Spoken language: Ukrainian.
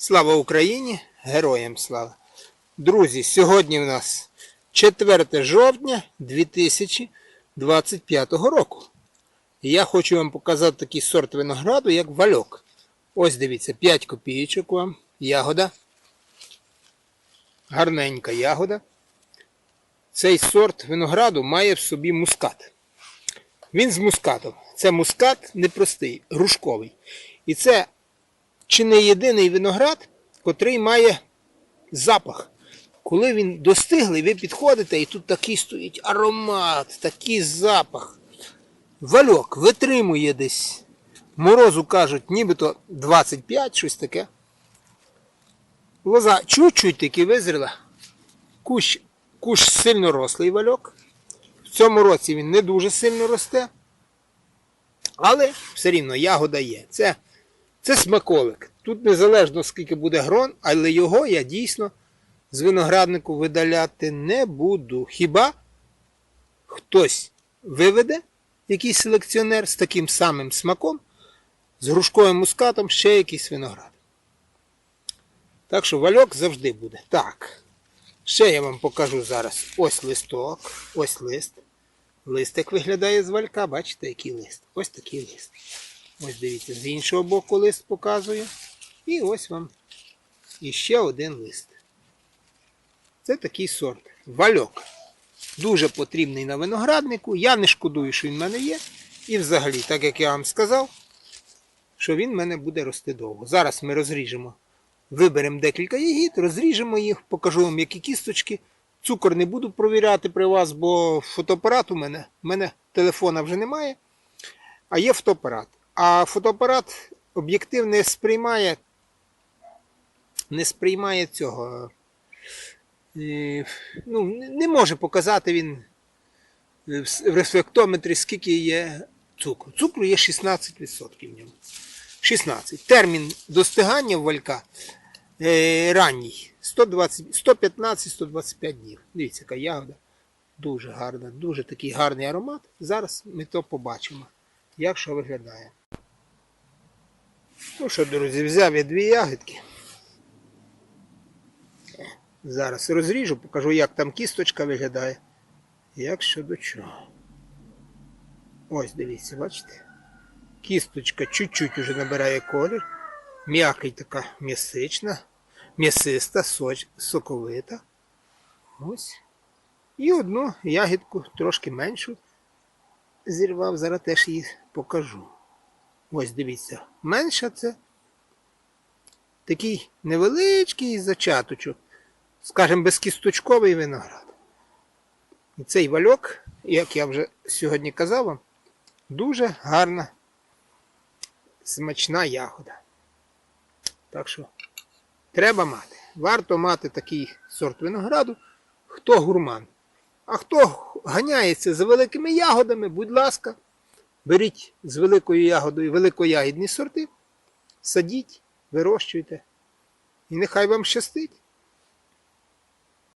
Слава Україні! Героям слава! Друзі, сьогодні в нас 4 жовтня 2025 року. І я хочу вам показати такий сорт винограду, як вальок. Ось дивіться, 5 копійочок вам. Ягода. Гарненька ягода. Цей сорт винограду має в собі мускат. Він з мускатом. Це мускат непростий, грушковий. І це чи не єдиний виноград, котрий має запах. Коли він достиглий, ви підходите і тут такий стоїть аромат, такий запах. Вальок витримує десь. Морозу кажуть, нібито 25, щось таке. Лоза чуть-чуть таки визріла. Кущ, кущ сильно рослий вальок. В цьому році він не дуже сильно росте. Але все рівно ягода є. Це, це смаколик. Тут незалежно скільки буде грон, але його я дійсно з винограднику видаляти не буду. Хіба хтось виведе, якийсь селекціонер з таким самим смаком, з грушковим мускатом ще якийсь виноград. Так що вальок завжди буде. Так. Ще я вам покажу зараз ось листок, ось лист. Лист як виглядає з валька, бачите, який лист. Ось такий лист. Ось дивіться, з іншого боку лист показую. І ось вам іще один лист. Це такий сорт. Вальок. Дуже потрібний на винограднику. Я не шкодую, що він в мене є. І взагалі, так як я вам сказав, що він в мене буде рости довго. Зараз ми розріжемо. Виберемо декілька ягід, розріжемо їх, покажу вам, які кісточки. Цукор не буду провіряти при вас, бо фотоапарат у мене. У мене телефона вже немає, а є фотоапарат. А фотоапарат об'єктив сприймає, не сприймає цього. е, Ну, не- може показати він е, в рефлектометрі, скільки є цукру. Цукру є 16% в ньому. 16. Термін достигання валька е, ранній 115-125 днів. Дивіться, яка ягода. Дуже гарна, дуже такий гарний аромат. Зараз ми то побачимо, як що виглядає. Ну що, друзі, взяв я дві ягідки. Зараз розріжу, покажу, як там кісточка виглядає. Як що до чого. Ось, дивіться, бачите? Кісточка чуть-чуть уже набирає колір. М'який така м'ясична, м'ясиста, соковита. Ось. І одну ягідку трошки меншу зірвав, зараз теж її покажу. Ось дивіться, менша це такий невеличкий зачаточок, скажімо, безкісточковий виноград. І цей вальок, як я вже сьогодні казав вам, дуже гарна, смачна ягода. Так що треба мати. Варто мати такий сорт винограду, хто гурман. А хто ганяється за великими ягодами, будь ласка, беріть з великою ягодою великоягідні сорти, садіть, вирощуйте. І нехай вам щастить.